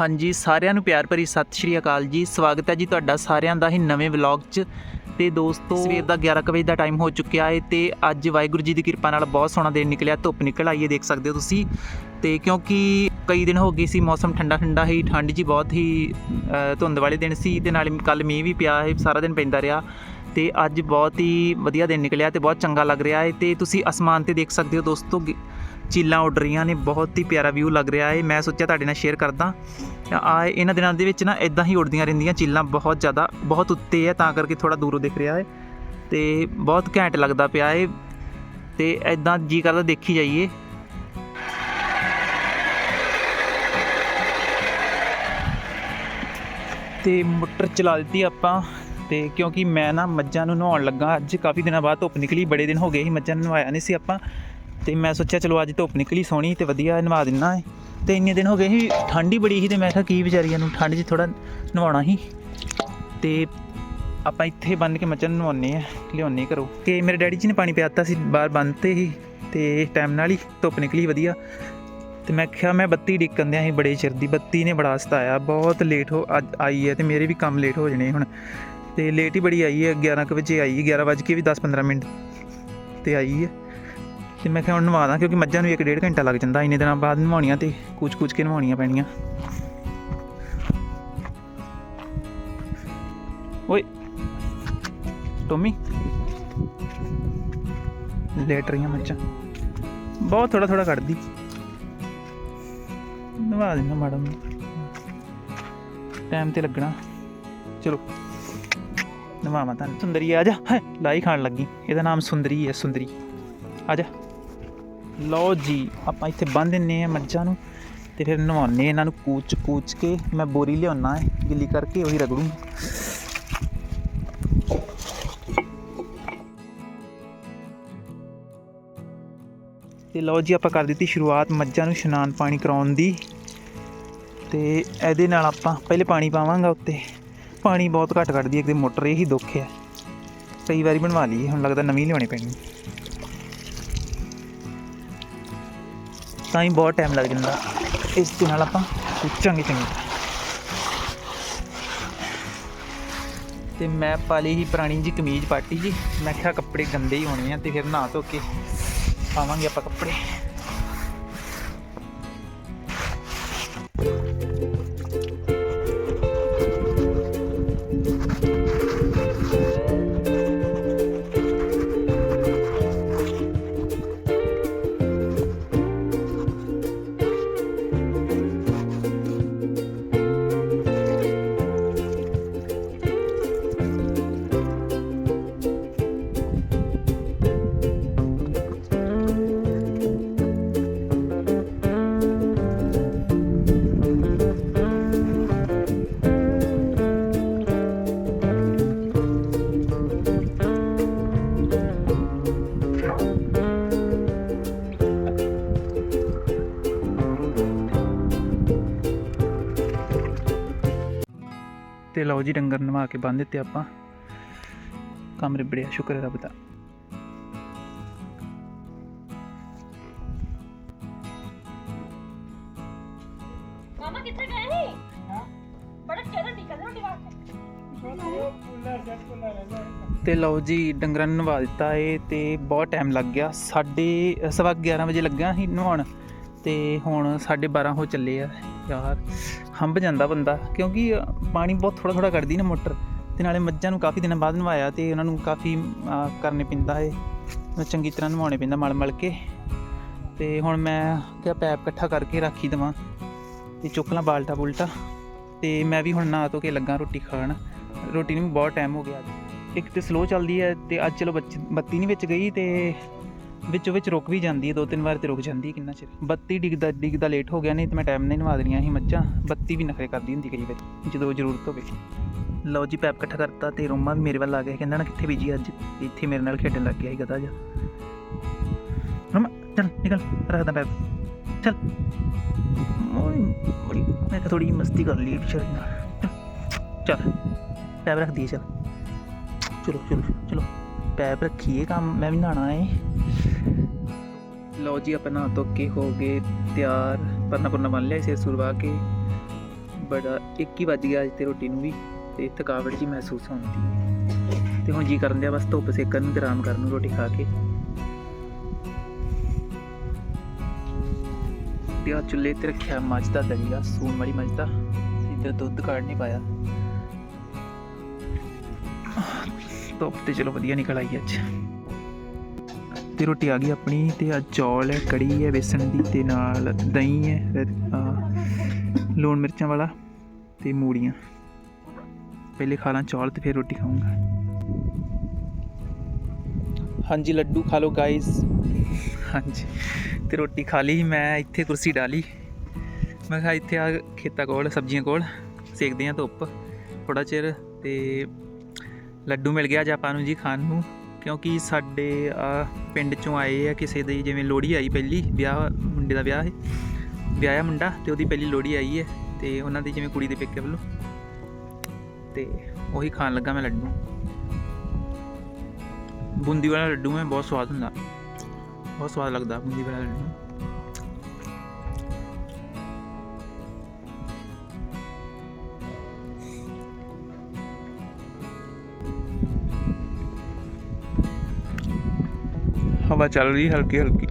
ਹਾਂਜੀ, ਸਾਰਿਆਂ ਨੂੰ ਪਿਆਰ ਭਰੀ ਸਤਿ ਸ਼੍ਰੀ ਅਕਾਲ ਜੀ। ਸਵਾਗਤ ਹੈ ਜੀ ਤੁਹਾਡਾ ਸਾਰਿਆਂ ਦਾ ਹੀ ਨਵੇਂ ਵਲੌਗ 'ਚ। ਤੇ ਦੋਸਤੋ, ਸਵੇਰ ਦਾ 11 ਕੁ ਵਜੇ ਦਾ ਟਾਈਮ ਹੋ ਚੁੱਕਿਆ ਹੈ ਤੇ ਅੱਜ ਵਾਹਿਗੁਰੂ ਜੀ ਦੀ ਕਿਰਪਾ ਨਾਲ ਬਹੁਤ ਸੋਹਣਾ ਦਿਨ ਨਿਕਲਿਆ। ਧੁੱਪ ਨਿਕਲ ਆਈ ਹੈ ਦੇਖ ਸਕਦੇ ਹੋ ਤੁਸੀਂ। ਤੇ ਕਿਉਂਕਿ ਕਈ ਦਿਨ ਹੋ ਗਏ ਸੀ, ਮੌਸਮ ਠੰਡਾ ਠੰਡਾ ਹੀ ਠੰਡ ਜੀ ਬਹੁਤ ਹੀ ਧੁੰਦ ਵਾਲੇ ਦਿਨ ਸੀ ਤੇ ਨਾਲੇ ਕੱਲ ਮੀਂਹ ਵੀ ਪਿਆ ਹੈ ਸਾਰਾ ਦਿਨ ਪੈਂਦਾ ਰਿਹਾ। ਤੇ ਅੱਜ ਬਹੁਤ ਹੀ ਵਧੀਆ ਦਿਨ ਨਿਕਲਿਆ ਤੇ ਬਹੁਤ ਚੰਗਾ ਲੱਗ ਰਿਹਾ ਹੈ ਤੇ ਤੁਸੀਂ ਅਸਮਾਨ ਤੇ ਦੇਖ ਸਕਦੇ ਹੋ ਦੋਸਤੋ ਚੀਲਾਂ ਉੱਡ ਰਹੀਆਂ ਨੇ, ਬਹੁਤ ਹੀ ਪਿਆਰਾ ਵਿਊ ਲੱਗ ਰਿਹਾ ਹੈ ਮੈਂ ਸੋਚਿਆ ਤੁਹਾਡੇ ਨਾਲ ਸ਼ੇਅਰ ਕਰਦਾ। ਆ, ਇਹਨਾਂ ਦਿਨਾਂ ਦੇ ਵਿੱਚ ਨਾ ਇਦਾਂ ਹੀ ਉੱਡਦੀਆਂ ਰਹਿੰਦੀਆਂ ਚੀਲਾਂ ਬਹੁਤ ਜ਼ਿਆਦਾ, ਬਹੁਤ ਉੱਤੇ ਹੈ, ਤਾਂ ਕਰਕੇ ਥੋੜਾ ਦੂਰੋਂ ਦਿਖ ਰਿਹਾ ਹੈ ਤੇ ਬਹੁਤ ਘੈਂਟ ਲੱਗਦਾ ਪਿਆ ਹੈ ਤੇ ਇਦਾਂ ਜੀ ਕਰਦਾ ਦੇਖੀ ਜਾਈਏ। ਤੇ ਮੋਟਰ ਚਲਾ ਦਿੱਤੀ ਆਪਾਂ, ਤੇ ਕਿਉਂਕਿ ਮੈਂ ਨਾ ਮੱਝਾਂ ਨੂੰ ਨਹਾਉਣ ਲੱਗਾ। ਅੱਜ ਕਾਫੀ ਦਿਨਾਂ ਬਾਅਦ ਧੁੱਪ ਨਿਕਲੀ, ਬੜੇ ਦਿਨ ਹੋ ਗਏ ਸੀ ਮੱਝਾਂ ਨੂੰ ਨਵਾਇਆ ਨਹੀਂ ਸੀ ਆਪਾਂ। ਤੇ ਮੈਂ ਸੋਚਿਆ ਚਲੋ ਅੱਜ ਧੁੱਪ ਨਿਕਲੀ, ਸੋਹਣੀ ਤੇ ਵਧੀਆ, ਨਵਾ ਦਿੰਨਾ ਹੈ ਤੇ ਇੰਨੇ ਦਿਨ ਹੋ ਗਏ ਸੀ, ਠੰਡ ਹੀ ਬੜੀ ਸੀ ਤੇ ਮੈਂ ਕਿਹਾ ਕੀ ਵਿਚਾਰੀਆਂ ਨੂੰ ਠੰਡ 'ਚ ਥੋੜਾ ਨਵਾਉਣਾ ਸੀ। ਤੇ ਆਪਾਂ ਇੱਥੇ ਬੰਨ ਕੇ ਮੱਝਾਂ ਨੂੰ ਨਵਾਉਣੇ ਆ ਲਿਆਉਣੇ ਘਰੋਂ। ਕਿ ਮੇਰੇ ਡੈਡੀ ਜੀ ਨੇ ਪਾਣੀ ਪਿਆਤਾ ਸੀ, ਬਾਹਰ ਬੰਨਤੇ ਹੀ ਤੇ ਟਾਈਮ ਨਾਲ ਹੀ ਧੁੱਪ ਨਿਕਲੀ ਵਧੀਆ। ਤੇ ਮੈਂ ਕਿਹਾ ਮੈਂ ਬੱਤੀ ਡਿੱਕਣ ਦਿਆਂ ਸੀ ਬੜੇ ਚਿਰ ਦੀ, ਬੱਤੀ ਨੇ ਬੜਾ ਸਤਾਇਆ, ਬਹੁਤ ਲੇਟ ਹੋ, ਅੱਜ ਆਈ ਹੈ ਤੇ ਮੇਰੇ ਵੀ ਕੰਮ ਲੇਟ ਹੋ ਜਣੇ ਹੁਣ। ਤੇ ਲੇਟ ਹੀ ਬੜੀ ਆਈ ਹੈ 11 ਕੁ ਵਜੇ ਆਈ ਹੈ 11 ਵਜੇ ਕੇ ਵੀ 10-15 ਮਿੰਟ ਤੇ ਆਈ ਹੈ। ਤੇ ਮੈਂ ਕਿਹਾ ਹੁਣ ਨਵਾ ਦਾਂ ਕਿਉਂਕਿ ਮੱਝਾਂ ਨੂੰ ਇੱਕ ਡੇਢ ਘੰਟਾ ਲੱਗ ਜਾਂਦਾ। ਇੰਨੇ ਦਿਨਾਂ ਬਾਅਦ ਨਵਾਉਣੀਆਂ ਤੇ ਕੁਝ-ਕੁਝ ਕੇ ਨਵਾਉਣੀਆਂ ਪੈਣੀਆਂ। ਓਏ। ਟੋਮੀ। ਲੇਟ ਰਹੀਆਂ ਮੱਝਾਂ। ਬਹੁਤ ਥੋੜਾ ਥੋੜਾ ਕੱਢਦੀ। ਨਵਾ ਦੇਣਾ ਮੈਡਮ ਟਾਈਮ ਤੇ ਲੱਗਣਾ। ਚਲੋ। ਨਵਾਵਾਂ ਤਾਂ ਸੁੰਦਰੀ ਆ ਜਾ। ਹੈ, ਲਾਈ ਖਾਣ ਲੱਗੀ। ਇਹਦਾ ਨਾਮ ਸੁੰਦਰੀ ਹੈ, ਸੁੰਦਰੀ। ਆ ਜਾ। ਲਓ ਜੀ, ਆਪਾਂ ਇੱਥੇ ਬੰਨ ਦਿੰਨੇ ਆ ਮੱਝਾਂ ਨੂੰ ਤੇ ਫਿਰ ਨਵਾਉਣੇ ਇਹਨਾਂ ਨੂੰ ਕੂਚ ਕੂਚ ਕੇ। ਮੈਂ ਬੋਰੀ ਲਿਆਉਣਾ ਹੈ, ਗਿੱਲੀ ਕਰਕੇ ਉਹੀ ਰਗੜੂ। ਤੇ ਲਓ ਜੀ, ਆਪਾਂ ਕਰ ਦਿੱਤੀ ਸ਼ੁਰੂਆਤ ਮੱਝਾਂ ਨੂੰ ਇਸ਼ਨਾਨ ਪਾਣੀ ਕਰਾਉਣ ਦੀ। ਤੇ ਇਹਦੇ ਨਾਲ ਆਪਾਂ ਪਹਿਲੇ ਪਾਣੀ ਪਾਵਾਂਗਾ ਉੱਤੇ। ਪਾਣੀ ਬਹੁਤ ਘੱਟ ਕੱਢਦੀ ਹੈ ਕਿ ਮੋਟਰ ਇਹੀ ਦੁੱਖ ਹੈ। ਕਈ ਵਾਰੀ ਬਣਵਾ ਲਈ ਹੁਣ ਲੱਗਦਾ ਨਵੀਂ ਲਿਆਉਣੀ ਪੈਣੀ। ਤਾਂ ਹੀ ਬਹੁਤ ਟਾਈਮ ਲੱਗ ਜਾਂਦਾ। ਇਸ ਦੇ ਨਾਲ ਆਪਾਂ ਪੁੱਛਾਂਗੇ ਚੰਗੀ। ਤਰ੍ਹਾਂ ਤੇ ਮੈਂ ਪਾਲੀ ਹੀ ਪੁਰਾਣੀ ਜੀ ਕਮੀਜ਼ ਪਾਟੀ ਜੀ। ਮੈਂ ਕਿਹਾ ਕੱਪੜੇ ਗੰਦੇ ਹੀ ਹੋਣੇ ਆ ਤੇ ਫਿਰ ਨਹਾ ਧੋ ਕੇ ਪਾਵਾਂਗੇ ਆਪਾਂ ਕੱਪੜੇ। ਤੇ ਲਓ ਜੀ ਡੰਗਰ ਨਵਾ ਕੇ ਬੰਨ ਦਿੱਤੇ ਆਪਾਂ। ਕੰਮ ਰਿਬੜਿਆ ਸ਼ੁਕਰ ਹੈ ਰੱਬ ਦਾ। ਮਾਮਾ ਕਿੱਥੇ ਗਏ ਸੀ? ਬੜਾ ਚਿਰ ਦੀ ਕਦਰ ਰੋਟੀ ਵਾਸਤੇ ਤੇ। ਲਓ ਜੀ ਡੰਗਰਾਂ ਨੂੰ ਨਵਾ ਦਿੱਤਾ ਏ ਤੇ ਬਹੁਤ ਟਾਈਮ ਲੱਗ ਗਿਆ। ਸਾਢੇ ਸਵਾ 11 ਵਜੇ ਲੱਗਿਆ ਸੀ ਨਹਾਉਣ ਤੇ ਹੁਣ 12:30 ਹੋ ਚੱਲੇ ਆ ਯਾਰ ਹੰਬ ਜਾਂਦਾ ਬੰਦਾ, ਕਿਉਂਕਿ ਪਾਣੀ ਬਹੁਤ ਥੋੜਾ ਥੋੜਾ ਕੱਢਦੀ ਨਾ ਮੋਟਰ, ਤੇ ਨਾਲੇ ਮੱਝਾਂ ਨੂੰ ਕਾਫੀ ਦਿਨਾਂ ਬਾਅਦ ਨਵਾਇਆ ਤੇ ਉਹਨਾਂ ਨੂੰ ਕਾਫੀ ਕਰਨੇ ਪੈਂਦਾ ਹੈ ਚੰਗੀ ਤਰ੍ਹਾਂ ਨਵਾਉਣੇ ਪੈਂਦਾ ਮਲ ਮਲ ਕੇ। ਤੇ ਹੁਣ ਮੈਂ ਕਿਹਾ ਪੈਪ ਇਕੱਠਾ ਕਰਕੇ ਰੱਖੀ ਦਵਾਂ ਤੇ ਚੁੱਕ ਲਾਂ ਬਾਲਟਾ ਬੁਲਟਾ ਤੇ ਮੈਂ ਵੀ ਹੁਣ ਨਹਾ ਧੋ ਕੇ ਲੱਗਾ ਰੋਟੀ ਖਾਣ। ਰੋਟੀ ਨੂੰ ਵੀ ਬਹੁਤ ਟਾਈਮ ਹੋ ਗਿਆ। ਇੱਕ ਤੇ ਸਲੋ ਚੱਲਦੀ ਹੈ ਤੇ ਅੱਜ ਚਲੋ ਬੱਚ- ਬੱਤੀ ਨਹੀਂ ਵਿੱਚ ਗਈ ਤੇ ਵਿੱਚੋਂ ਵਿੱਚ ਰੁਕ ਵੀ ਜਾਂਦੀ ਹੈ, ਦੋ ਤਿੰਨ ਵਾਰ ਤੇ ਰੁਕ ਜਾਂਦੀ ਹੈ ਕਿੰਨਾ ਚਿਰ। ਬੱਤੀ ਡਿੱਗਦਾ ਡਿੱਗਦਾ ਲੇਟ ਹੋ ਗਿਆ, ਨਹੀਂ ਤੇ ਮੈਂ ਟਾਈਮ ਨਹੀਂ ਨਵਾ ਦੇਣੀਆਂ ਸੀ ਮੱਝਾਂ। ਬੱਤੀ ਵੀ ਨਖਰੇ ਕਰਦੀ ਹੁੰਦੀ ਕਈ ਵਾਰੀ, ਜਦੋਂ ਜ਼ਰੂਰਤ ਹੋਵੇ। ਲਓ ਜੀ, ਪੈਪ ਇਕੱਠਾ ਕਰਤਾ ਤੇ ਰੋਮਾ ਵੀ ਮੇਰੇ ਵੱਲ ਆ ਗਿਆ। ਕਹਿੰਦਾ ਨਾ ਕਿੱਥੇ ਬੀਜੀ ਅੱਜ? ਇੱਥੇ ਮੇਰੇ ਨਾਲ ਖੇਡਣ ਲੱਗ ਗਿਆ ਸੀ ਗਧਾ ਜਾ ਰੋਮਾ, ਚੱਲ ਨਿਕਲ, ਰੱਖਦਾ ਪੈਪ। ਚੱਲ। ਓਏ ਮੈਂ ਕਿਹਾ ਥੋੜੀ ਮਸਤੀ ਕਰ ਲਈ ਵਿਚਾਰੀ ਨਾਲ। ਚੱਲ ਪੈਪ ਰੱਖ ਦਈਏ ਚੱਲ। ਚਲੋ ਚਲੋ ਚਲੋ। ਪੈਪ ਰੱਖੀਏ ਕੰਮ, ਮੈਂ ਵੀ ਨਹਾਣਾ ਹੈ। ਲਓ ਜੀ ਆਪਾਂ ਨਹਾ ਧੋ ਕੇ ਹੋ ਗਏ, ਤਿਆਰ। ਪਰਨਾ ਪਰਨਾ ਬੰਨ ਲਿਆ, ਸਿਰ ਸੁਰਵਾ ਕੇ। ਬੜਾ, ਇੱਕ ਹੀ ਗਿਆ ਅੱਜ ਤੇ ਰੋਟੀ ਨੂੰ ਵੀ, ਤੇ ਥਕਾਵਟ ਜੀ ਮਹਿਸੂਸ ਹੁੰਦੀ ਤੇ ਹੁਣ ਜੀ ਕਰਨ ਦਿਆ ਬਸ ਧੁੱਪ ਸੇਕਣ ਨੂੰ ਤੇ ਆਰਾਮ ਕਰਨ ਨੂੰ ਰੋਟੀ ਖਾ ਕੇ। ਤੇ ਆ ਚੁੱਲ੍ਹੇ ਤੇ ਰੱਖਿਆ ਮੱਝ ਦਾ ਦਲੀਆ ਸੂਣ ਵਾਲੀ ਮੱਝ ਦਾ। ਇੱਧਰ ਦੁੱਧ ਕਾੜ ਨਹੀਂ ਪਾਇਆ। ਧੁੱਪ ਤੇ ਚਲੋ ਵਧੀਆ ਨਿਕਲ ਆਈ ਅੱਜ। ਤੇ ਰੋਟੀ ਆ ਗਈ ਆਪਣੀ ਤੇ ਆ ਚੌਲ ਹੈ ਕੜੀ ਹੈ ਬੇਸਣ ਦੀ ਤੇ ਨਾਲ ਦਹੀਂ ਹੈ ਲੂਣ ਮਿਰਚਾਂ ਵਾਲਾ ਤੇ ਮੂੜੀਆਂ ਪਹਿਲੇ ਖਾ ਲਾਂ ਚੌਲ ਤੇ ਫਿਰ ਰੋਟੀ ਖਾਊਂਗਾ। ਹਾਂਜੀ ਲੱਡੂ ਖਾ ਲਓ ਗਾਇਸ ਹਾਂਜੀ ਤੇ ਰੋਟੀ ਖਾ ਲਈ ਮੈਂ ਇੱਥੇ ਕੁਰਸੀ ਡਾਲੀ। ਮੈਂ ਕਿਹਾ ਇੱਥੇ ਆ ਖੇਤਾਂ ਕੋਲ ਸਬਜ਼ੀਆਂ ਕੋਲ ਸੇਕਦੇ ਆ ਧੁੱਪ ਥੋੜਾ ਚਿਰ ਤੇ ਲੱਡੂ ਮਿਲ ਗਿਆ ਅੱਜ ਆਪਾਂ ਨੂੰ ਜੀ ਖਾਣ ਨੂੰ। ਕਿਉਂਕਿ ਸਾਡੇ ਪਿੰਡ ਚੋਂ ਆਏ ਆ ਕਿਸੇ ਦੀ, ਜਿਵੇਂ ਲੋਹੜੀ ਆਈ ਪਹਿਲੀ, ਵਿਆਹ, ਮੁੰਡੇ ਦਾ ਵਿਆਹ ਹੈ। ਵਿਆਹਿਆ ਮੁੰਡਾ ਤੇ ਉਹਦੀ ਪਹਿਲੀ ਲੋਹੜੀ ਆਈ ਹੈ ਤੇ ਉਹਨਾਂ ਦੀ ਜਿਵੇਂ ਕੁੜੀ ਦੇ ਪੇਕੇ ਵੱਲੋਂ। ਤੇ ਉਹੀ ਖਾਣ ਲੱਗਾ ਮੈਂ ਲੱਡੂ। ਬੂੰਦੀ ਵਾਲਾ ਲੱਡੂ ਮੈਂ ਬਹੁਤ ਸਵਾਦ ਹੁੰਦਾ। ਬਹੁਤ ਸਵਾਦ ਲੱਗਦਾ ਬੂੰਦੀ ਵਾਲਾ ਲੱਡੂ। ਹਵਾ ਚੱਲ ਰਹੀ ਹਲਕੀ ਹਲਕੀ।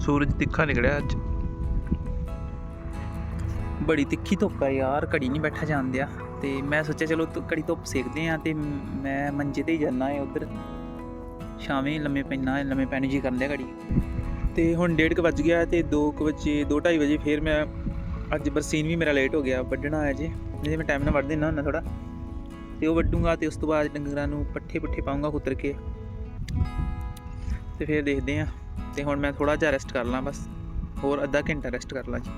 ਸੂਰਜ ਤਿੱਖਾ ਨਿਕਲਿਆ ਅੱਜ। ਬੜੀ ਤਿੱਖੀ ਧੁੱਪ ਹੈ ਯਾਰ, ਘੜੀ ਨਹੀਂ ਬੈਠਾ ਜਾਂਦਿਆ ਤੇ ਮੈਂ ਸੋਚਿਆ ਚਲੋ ਘੜੀ ਧੁੱਪ ਸੇਕਦੇ ਆ ਤੇ ਮੈਂ ਮੰਜੇ ਤੇ ਹੀ ਜਾਣਾ ਹੈ ਉਧਰ। ਸ਼ਾਮੇ ਲੰਮੇ ਪੈਣਾ ਹੈ ਲੰਮੇ ਪੈਣ ਜੀ ਕਰਨ ਦਿਆ ਘੜੀ। ਤੇ ਹੁਣ 1:30 ਵੱਜ ਗਿਆ ਤੇ 2 ਵਜੇ 2:30 ਵਜੇ ਫਿਰ ਮੈਂ ਅੱਜ ਬਰਸੀਨ ਵੀ ਮੇਰਾ ਲੇਟ ਹੋ ਗਿਆ, ਵੱਢਣਾ ਹੈ ਜੇ। ਜੇ ਮੈਂ ਟਾਈਮ ਨਾਲ ਵੱਢ ਦਿੰਦਾ ਹੁੰਦਾ ਥੋੜਾ ਤੇ ਉਹ ਵੱਢੂੰਗਾ ਤੇ ਉਸ ਤੋਂ ਬਾਅਦ ਡੰਗਰਾਂ ਨੂੰ ਪੱਠੇ ਪੁੱਠੇ ਪਾਉਂਗਾ ਕੁੱਤਰ ਕੇ। ਤੇ ਫਿਰ ਦੇਖਦੇ ਆ ਤੇ ਹੁਣ ਮੈਂ ਥੋੜਾ ਜਿਹਾ ਰੈਸਟ ਕਰ ਲਾਂ ਬਸ। ਹੋਰ ਅੱਧਾ ਘੰਟਾ ਰੈਸਟ ਕਰ ਲਾਂ ਜੀ।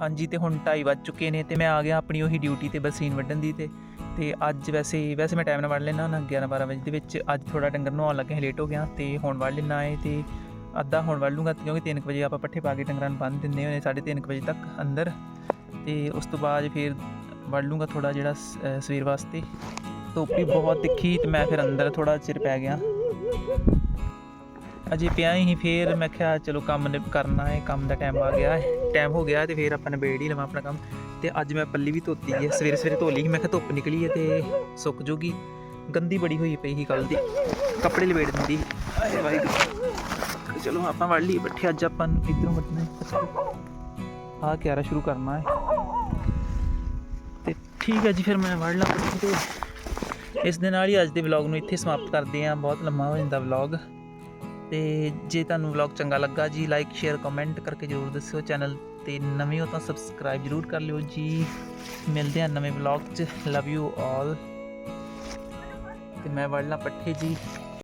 ਹਾਂਜੀ, ਤੇ ਹੁਣ 2:30 ਵੱਜ ਚੁੱਕੇ ਨੇ ਤੇ ਮੈਂ ਆ ਗਿਆ ਆਪਣੀ ਉਹੀ ਡਿਊਟੀ ਤੇ ਬਰਸੀਨ ਵੱਢਣ ਦੀ ਤੇ। ਤੇ ਅੱਜ ਵੈਸੇ ਵੈਸੇ ਮੈਂ ਟਾਈਮ ਨਾਲ ਵੱਢ ਲੈਣਾ ਨਾ 11 12 ਵਜੇ ਦੇ ਵਿੱਚ। ਅੱਜ ਥੋੜਾ ਡੰਗਰ ਨਹਾਉਣ ਲੱਗੇ ਲੇਟ ਹੋ ਗਿਆ। ਤੇ ਹੁਣ ਵੱਢ ਲੈਣਾ ਹੈ ਤੇ ਅੱਧਾ ਹੁਣ ਵੱਢ ਲੂੰਗਾ ਕਿਉਂਕਿ 3 ਵਜੇ ਆਪਾਂ ਪੱਠੇ ਪਾ ਕੇ ਡੰਗਰਾਂ ਨੂੰ ਬੰਨ੍ਹ ਦਿੰਦੇ ਹੋਏ 3:30 ਵਜੇ ਤੱਕ ਅੰਦਰ। ਤੇ ਉਸ ਤੋਂ ਬਾਅਦ ਫਿਰ ਵੱਢ ਲੂੰਗਾ ਥੋੜਾ ਜਿਹੜਾ ਸਵੇਰ ਵਾਸਤੇ। ਧੁੱਪ ਵੀ ਬਹੁਤ ਤਿੱਖੀ ਤੇ ਮੈਂ ਫਿਰ ਅੰਦਰ ਥੋੜਾ ਚਿਰ ਪੈ ਗਿਆ। ਅਜੇ ਪਿਆ ਹੀ ਫੇਰ ਮੈਂ ਕਿਹਾ ਚਲੋ ਕੰਮ ਨਿਪ ਕਰਨਾ ਹੈ, ਕੰਮ ਦਾ ਟਾਈਮ ਆ ਗਿਆ ਹੈ ਟਾਈਮ ਹੋ ਗਿਆ ਤੇ ਫੇਰ ਆਪਾਂ ਨਿਬੇੜ ਹੀ ਲਵਾਂ ਆਪਣਾ ਕੰਮ। ਤੇ ਅੱਜ ਮੈਂ ਪੱਲੀ ਵੀ ਧੋਤੀ ਹੈ, ਸਵੇਰੇ ਸਵੇਰੇ ਧੋ ਲਈ ਮੈਂ ਕਿਹਾ ਧੁੱਪ ਨਿਕਲੀ ਹੈ ਤੇ ਸੁੱਕ ਜੂਗੀ। ਗੰਦੀ ਬੜੀ ਹੋਈ ਪਈ ਸੀ ਕੱਲ ਦੀ, ਕੱਪੜੇ ਲਵੇੜ ਦਿੰਦੀ ਆਏ ਵਾਹਿਗੁਰੂ। ਚਲੋ ਆਪਾਂ ਵੜ ਲਈ ਬੱਠੇ ਅੱਜ ਆਪਾਂ ਨੂੰ ਇਧਰੋਂ ਵੱਢਣਾ ਹੈ। ਆ ਕਿਆਰਾ ਸ਼ੁਰੂ ਕਰਨਾ ਹੈ। ਤੇ ਠੀਕ ਹੈ ਜੀ, ਫਿਰ ਮੈਂ ਵੜ ਲਾਂ। ਤੇ ਇਸ ਦੇ ਨਾਲ ਹੀ ਅੱਜ ਦੇ ਵਲੌਗ ਨੂੰ ਇੱਥੇ ਸਮਾਪਤ ਕਰਦੇ ਹਾਂ। ਬਹੁਤ ਲੰਮਾ ਹੋ ਜਾਂਦਾ ਵਲੌਗ ਤੇ ਜੇ ਤੁਹਾਨੂੰ ਵਲੌਗ ਚੰਗਾ ਲੱਗਾ ਜੀ ਲਾਈਕ ਸ਼ੇਅਰ ਕਮੈਂਟ ਕਰਕੇ ਜਰੂਰ ਦੱਸਿਓ। ਚੈਨਲ ਤੇ ਨਵੇਂ ਹੋ ਤਾਂ ਸਬਸਕ੍ਰਾਈਬ ਜਰੂਰ ਕਰ ਲਿਓ ਜੀ। ਮਿਲਦੇ ਹਾਂ ਨਵੇਂ ਵਲੌਗ 'ਚ। ਲਵ ਯੂ ਆਲ ਤੇ ਮੈਂ ਵੜਲਾ ਪੱਠੇ ਜੀ।